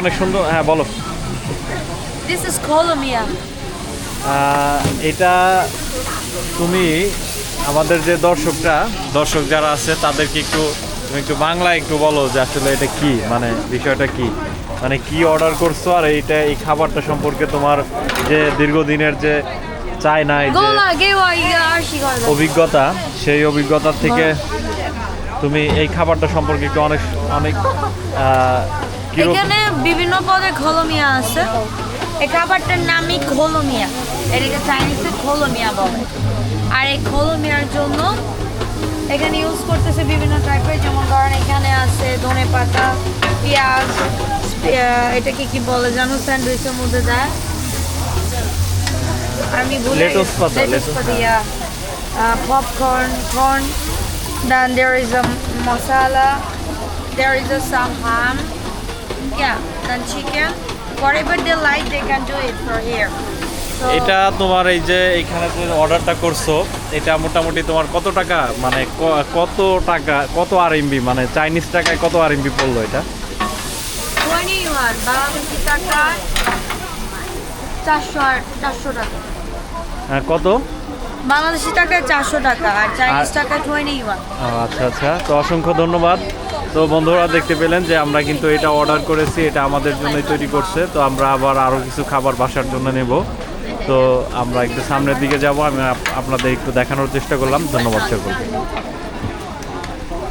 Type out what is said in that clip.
অনেক সুন্দর হ্যাঁ বলো is Colomia. আহ, এটা তুমি আমাদের যে দর্শকরা দর্শক যারা আছে তাদেরকে একটু তুমি একটু বাংলা একটু বলো যে আসলে এটা কি মানে বিষয়টা কি মানে কি অর্ডার করছ আর এইটা এই খাবারটা সম্পর্কে তোমার যে দীর্ঘদিনের যে চাই নাই যে. অভিজ্ঞতা সেই অভিজ্ঞতা থেকে তুমি এই খাবারটা সম্পর্কে একটু অনেক অনেক এখানে বিভিন্ন পদের খোলমিয়া আছে। এই খাবারটার নামই খোলমিয়া এটাকে চাইনিজে খোলমিয়া বলে। আর এই খোলমিয়ার জন্য এখানে ইউজ করতেছে বিভিন্ন টাইপের যেমন ধরেন এখানে আছে ধনে পাতা পেঁয়াজ এটাকে কি বলে জানো? স্যান্ডউইচের মধ্যে দেয়। আমি ভুলে Lettuce পাতা, লেটুস lettuce, পাতা yeah. popcorn corn. Then there is a masala. There is a some ham. Yeah then chicken. Whatever they like they can do it for here. এটা তোমার এই যে এখানে যে অর্ডারটা করছ এটা মোটামুটি তোমার কত টাকা? মানে কত টাকা কত আর এমবি মানে চাইনিজ টাকায় কত আর এমবি পড়ল এটা? 20 yuan বাংলাদেশি টাকা চারশো আর চারশো টাকা। হ্যাঁ, কত? বাংলাদেশি টাকায় চারশো টাকা আর চাইনিজ টাকা টোয়েন্টি আচ্ছা আচ্ছা তো অসংখ্য ধন্যবাদ। তো বন্ধুরা দেখতে পেলেন যে আমরা কিন্তু এটা অর্ডার করেছি, এটা আমাদের জন্যই তৈরি করছে। তো আমরা আবার আরও কিছু খাবার বাসার জন্য নেব। তো আমরা একটু সামনের দিকে যাব, আমি আপনাদের একটু দেখানোর চেষ্টা করলাম। ধন্যবাদ সকলকে।